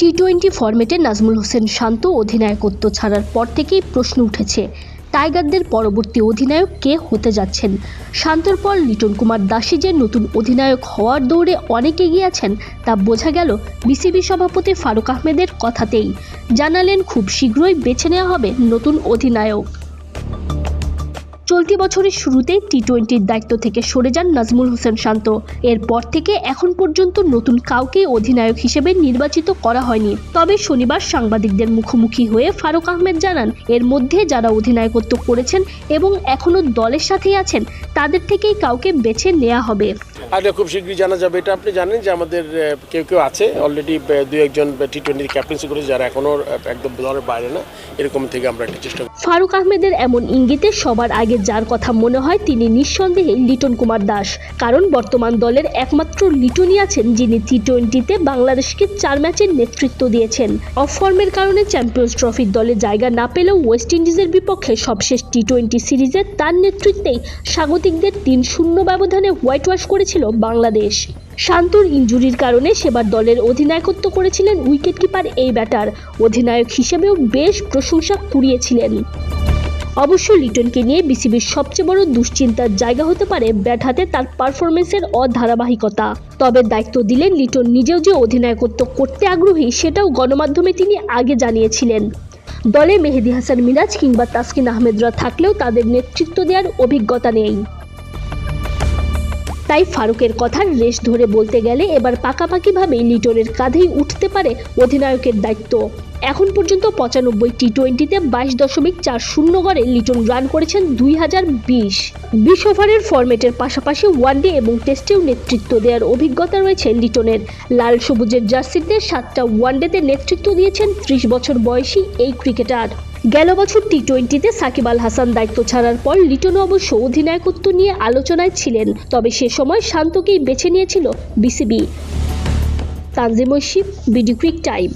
T twenty ফরম্যাটে নাজমুল হোসেন শান্ত অধিনায়কত্ব ছাড়ার পর থেকেই প্রশ্ন উঠেছে, টাইগারদের পরবর্তী অধিনায়ক কে হতে যাচ্ছেন? শান্তর পর লিটন কুমার দাসী যে নতুন অধিনায়ক হওয়ার দৌড়ে অনেক আছেন, তা বোঝা গেল বিসিবি সভাপতি ফারুক আহমেদের কথাতেই। জানালেন, খুব শীঘ্রই বেছে নেওয়া হবে নতুন অধিনায়ক। চলতি বছরের শুরুতে টি টোয়েন্টির দায়িত্ব থেকে সরে যান নাজমুল হোসেন শান্ত। এরপর থেকে এখন পর্যন্ত নতুন কাউকে অধিনায়ক হিসেবে নির্বাচিত করা হয়নি। তবে শনিবার সাংবাদিকদের মুখোমুখি হয়ে ফারুক আহমেদ জানান, এর মধ্যে যারা অধিনায়কত্ব করেছেন এবং এখনও দলের সাথেই আছেন, তাদের থেকেই কাউকে বেছে নেওয়া হবে। আর খুব শীঘ্রই জানা যাবে। এটা আপনি জানেন যে আমাদের কেউ কেউ আছে অলরেডি দু একজন টি টোয়েন্টি ক্যাপ্টেন্সি করেছে যারা এখনও একদম দলের বাইরে না। এরকম থেকে আমরা একটা চেষ্টা। ফারুক আহমেদের এমন ইঙ্গিতে সবার আগে যার কথা মনে হয় তিনি নিঃসন্দেহে লিটন কুমার দাস। কারণ বর্তমান দলের একমাত্র লিটনই আছেন যিনি টি টোয়েন্টিতে বাংলাদেশকে চার ম্যাচের নেতৃত্ব দিয়েছেন। অফ ফর্মের কারণে চ্যাম্পিয়ন্স ট্রফির দলে জায়গা না পেলেও ওয়েস্ট ইন্ডিজের বিপক্ষে সবশেষ টি টোয়েন্টি সিরিজে তার নেতৃত্বেই স্বাগতিকদের তিন শূন্য ব্যবধানে হোয়াইট ওয়াশ করেছিল বাংলাদেশ। শান্তর ইঞ্জুরির কারণে সেবার দলের অধিনায়কত্ব করেছিলেন উইকেটকিপার এই ব্যাটার। অধিনায়ক হিসেবেও বেশ প্রশংসা কুড়িয়েছিলেন। অবশ্য লিটনকে নিয়ে বিসিবির সবচেয়ে বড় দুশ্চিন্তার জায়গা হতে পারে ব্যাট হাতে তার পারফরমেন্সের অধারাবাহিকতা। তবে দায়িত্ব দিলেন লিটন নিজেও যে অধিনায়কত্ব করতে আগ্রহী সেটাও গণমাধ্যমে তিনি আগে জানিয়েছিলেন। দলে মেহেদি হাসান মিরাজ কিংবা তাসকিন আহমেদরা থাকলেও তাদের নেতৃত্ব দেওয়ার অভিজ্ঞতা নেই। তাই ফারুকের কথার রেশ ধরে বলতে গেলে এবার পাকাপাকিভাবেই লিটনের কাঁধেই উঠতে পারে অধিনায়কের দায়িত্ব। এখন পর্যন্ত পঁচানব্বই টি টোয়েন্টিতে বাইশ দশমিক চার শূন্য গড়ে লিটন রান করেছেন দুই হাজার বিশ। বিশ ওভারের ফরম্যাটের পাশাপাশি ওয়ানডে এবং টেস্টেও নেতৃত্ব দেওয়ার অভিজ্ঞতা রয়েছে লিটনের। লাল সবুজের জার্সিতে সাতটা ওয়ানডেতে নেতৃত্ব দিয়েছেন ত্রিশ বছর বয়সী এই ক্রিকেটার। গেল বছর টি টোয়েন্টিতে সাকিব আল হাসান দায়িত্ব ছাড়ার পর লিটন অবশ্য অধিনায়কত্ব নিয়ে আলোচনায় ছিলেন, তবে সে সময় শান্তকেই বেছে নিয়েছিল বিসিবি। Tanzim BD Crictime.